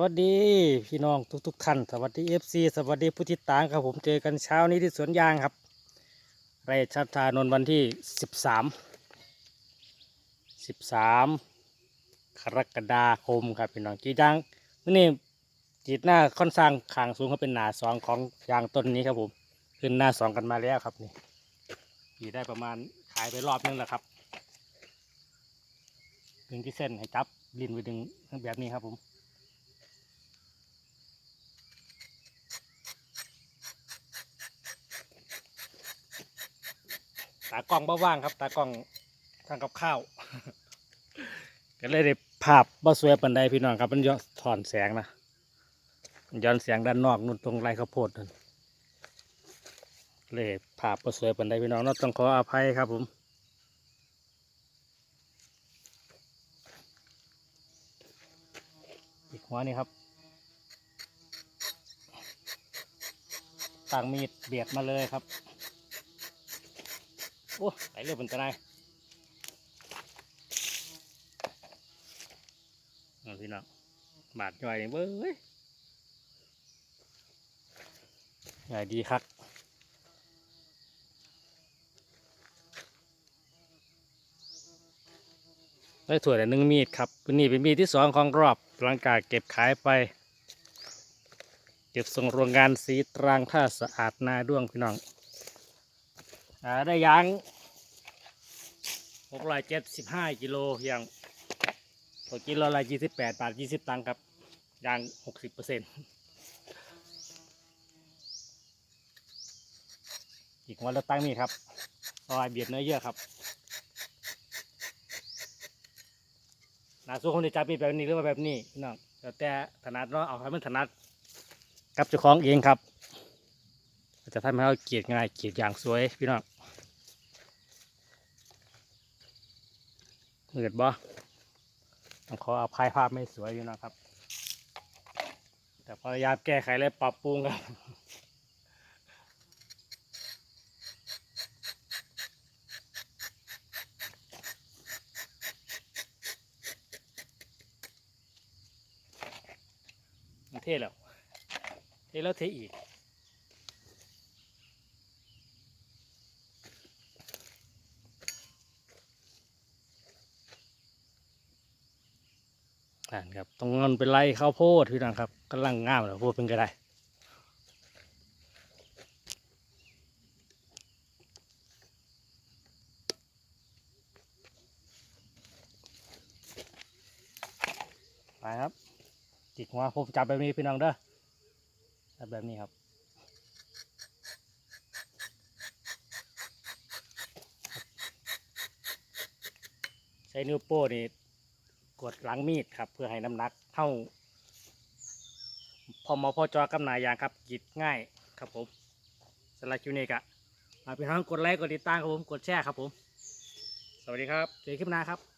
วัสดีพี่น้องทุกๆท่านสวัสดีเอฟซีสวัสดีผู้ติดตามครับผมเจอกันเช้านี้ที่สวนยางครับไร่ชัดทานนท์วันที่สิบสามสิบสามกรกฎาคมครับพี่น้องจีจางนี่จีดหน้าค่อนข้างขางสูงเขาเป็นหนาสองของยางต้นนี้ครับผมขึ้นหน้าสองกันมาแล้วครับนี่จีได้ประมาณขายไปรอบนึงแล้วครับดึงที่เส้นให้จับลินไปดึงแบบนี้ครับผม ตากล้องบ่ว่างครับ ตากล้องทางกับข้าว ก็เลยได้ภาพบ่สวยปันใดพี่น้องครับ มันย้อนถอนแสงนะมันย้อนแสงด้านนอกนู่นตรงไรข้าวโพดนั่นเลยภาพบ่สวยปันใดพี่น้องเราต้องขออภัยครับผมอีกหัวนี่ครับต่างมีดเบียดมาเลยครับ อ้ไหลเรือเป็นตะไนเอาพี่น้องบาดย่อยเบ้ยใหญ่ดีครับได้ถั่วแต่หนึ่งมีดครับนนี้เป็นมีดที่สองของรอบหลังจากเก็บขายไป เก็บส่งโรงงานสีตรังท่าสะอาดนาด้วงพี่น้องอได้ยาง หกร้อยเจ็ดสิบห้ากิโลอย่างต่อกิโลละยี่สิบแปดบาทยี่สิบตังค์ครับยางหกสิบเปอร์เซ็นต์อีกวันละตั้งนี่ครับซอยเบียดเนื้อเยื่อครับนาสู้คนที่จับมีแบบนี้หรือว่าแบบนี้พี่น้องแล้วแต่ถนัดเนาะเอาให้มันถนัดกับเจ้าของเองครับจะทำให้เราเกียดง่ายเกียดอย่างสวยพี่น้อง มืดบ่ต้องขออภัยภาพไม่สวยอยู่นะครับ แต่พยายามแก้ไขและปรับปรุงครับมันเท่แล้วเท่แล้วเท่อีก อ่นครับตรงนั้นเป็นไรข้าวโพดพี่น้องครับกำลังงามเลยพูดเป็นก็ได้ไปครับจิกหัวผมจับแบบนี้พี่น้องเด้อจับแบบนี้ครับใช้นิ้วโป้นี่ กดหลังมีดครับ เพื่อให้น้ำหนักเท่าพอมาพอจอกำนายางครับกิดง่ายครับผมสำหรับคิวนี้กะมาพี่น้องกดไลค์กดติดตามครับผมกดแชร์ครับผม สวัสดีครับเจอกันคลิปหน้าครับ